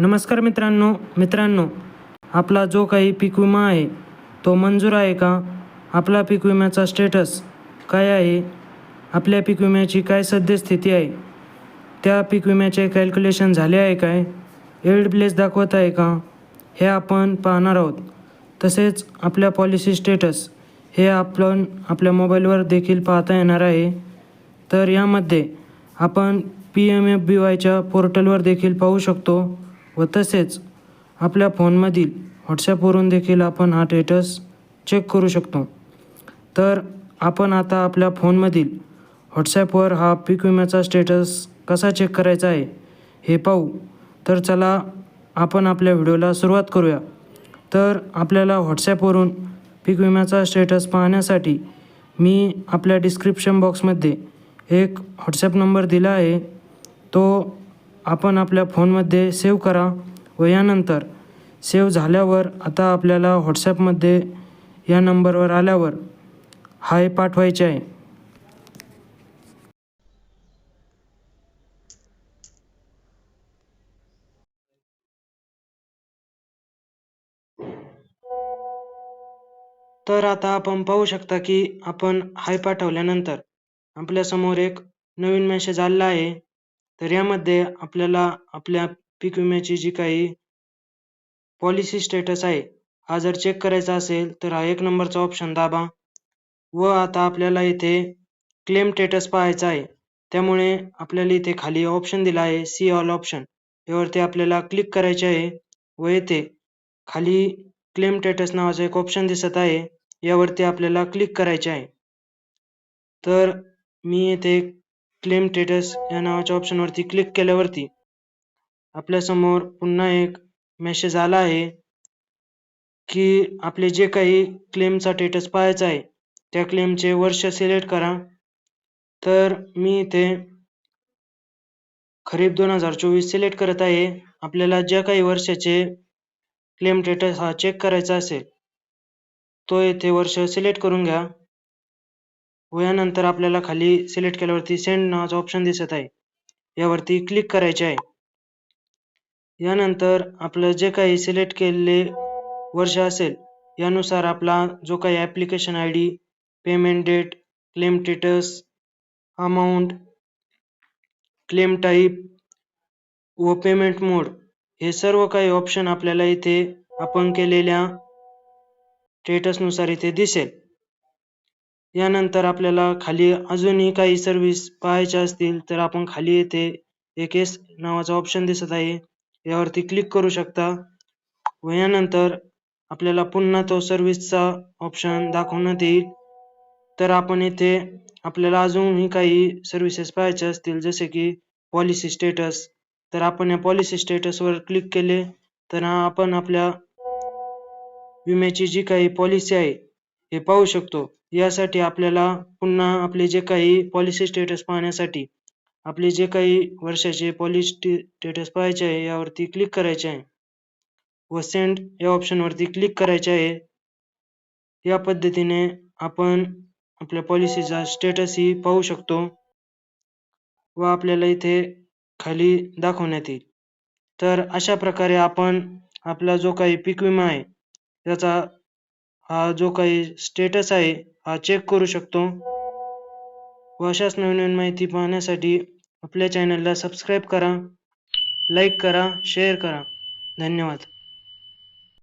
नमस्कार मित्रांनो मित्रांनो आपला जो काही पीक विमा आहे तो मंजूर आहे का? आपला पीक विम्याचा स्टेटस काय आहे? आपल्या पीक विम्याची काय सद्यस्थिती आहे? त्या पीक विम्याचे कॅल्क्युलेशन झाले आहे काय? एल्ड प्लेस दाखवत आहे का? हे आपण पाहणार आहोत. तसेच आपल्या पॉलिसी स्टेटस हे आपण आपल्या मोबाईलवर देखील पाहता येणार आहे. तर यामध्ये आपण पी एम एफ बी वायच्या पोर्टलवर देखील पाहू शकतो. व तसेच आपल्या फोनमधील व्हॉट्सॲपवरून देखील आपण हा स्टेटस चेक करू शकतो. तर आपण आता आपल्या फोनमधील व्हॉट्सॲपवर हा पीक विम्याचा स्टेटस कसा चेक करायचा आहे हे पाहू. तर चला आपण आपल्या व्हिडिओला सुरुवात करूया. तर आपल्याला व्हॉट्सॲपवरून पीक विम्याचा स्टेटस पाहण्यासाठी मी आपल्या डिस्क्रिप्शन बॉक्समध्ये एक व्हॉट्सॲप नंबर दिला आहे. तो आपण आपल्या फोनमध्ये सेव्ह करा व यानंतर सेव्ह झाल्यावर आता आपल्याला व्हॉट्सॲपमध्ये या नंबरवर आल्यावर हाय पाठवायचे आहे. तर आता आपण पाहू शकता की आपण हाय पाठवल्यानंतर आपल्यासमोर एक नवीन मेसेज आलेला आहे. तर यामध्ये आपल्याला आपल्या पीक विम्याची जी काही पॉलिसी स्टेटस आहे हा जर चेक करायचा असेल तर हा एक नंबरचा ऑप्शन दाबा. व आता आपल्याला इथे क्लेम स्टेटस पाहायचा आहे. त्यामुळे आपल्याला इथे खाली ऑप्शन दिला आहे सी ऑल ऑप्शन यावरती आपल्याला क्लिक करायचे आहे व येथे खाली क्लेम स्टेटस नावाचा एक ऑप्शन दिसत आहे. यावरती आपल्याला क्लिक करायचे आहे. तर मी येथे क्लेम स्टेटस या नावाच्या ऑप्शनवरती क्लिक केल्यावरती आपल्यासमोर पुन्हा एक मेसेज आला आहे की आपले जे काही क्लेमचा स्टेटस पाहायचा आहे त्या क्लेमचे वर्ष सिलेक्ट करा. तर मी इथे खरीप दोन हजार चोवीस सिलेक्ट करत आहे. आपल्याला ज्या काही वर्षाचे क्लेम स्टेटस हा चेक करायचा असेल तो येथे वर्ष सिलेक्ट करून घ्या. व आपल्याला खाली सिलेक्ट केल्यावरती सेंड नावाचा ऑप्शन दिसत आहे. यावरती क्लिक करायचे आहे. यानंतर आपलं जे काही सिलेक्ट केलेले वर्ष असेल यानुसार आपला जो काही application I D payment date claim status amount claim type व पेमेंट मोड हे सर्व काही ऑप्शन आपल्याला इथे आपण केलेल्या स्टेटसनुसार इथे दिसेल. यानंतर आपल्याला खाली अजूनही काही सर्विस पाहायच्या असतील तर आपण खाली येथे एक एस नावाचा ऑप्शन दिसत आहे. यावरती क्लिक करू शकता. व यानंतर आपल्याला पुन्हा तो सर्व्हिसचा ऑप्शन दाखवण्यात येईल. तर आपण येथे आपल्याला अजूनही काही सर्विसेस पाहायचे असतील जसे की पॉलिसी स्टेटस तर आपण या पॉलिसी स्टेटसवर क्लिक केले तर आपण आपल्या विम्याची जी काही पॉलिसी आहे हे पाहू शकतो. यासाठी आपल्याला पुन्हा आपले जे काही पॉलिसी स्टेटस पाहण्यासाठी आपले जे काही वर्षाचे पॉलिसी स्टेटस पाहायचे आहे यावरती क्लिक करायचे आहे. व सेंड या ऑप्शनवरती क्लिक करायचे आहे. या पद्धतीने आपण आपल्या पॉलिसीचा स्टेटसही पाहू शकतो. व आपल्याला इथे खाली दाखवण्यात येईल. तर अशा प्रकारे आपण आपला जो काही पीक विमा आहे त्याचा हा जो काही स्टेटस आहे हा चेक करू शकतो. व अशाच नवीन नवीन माहिती पाहण्यासाठी आपल्या चॅनलला सबस्क्राईब करा लाईक करा शेअर करा. धन्यवाद.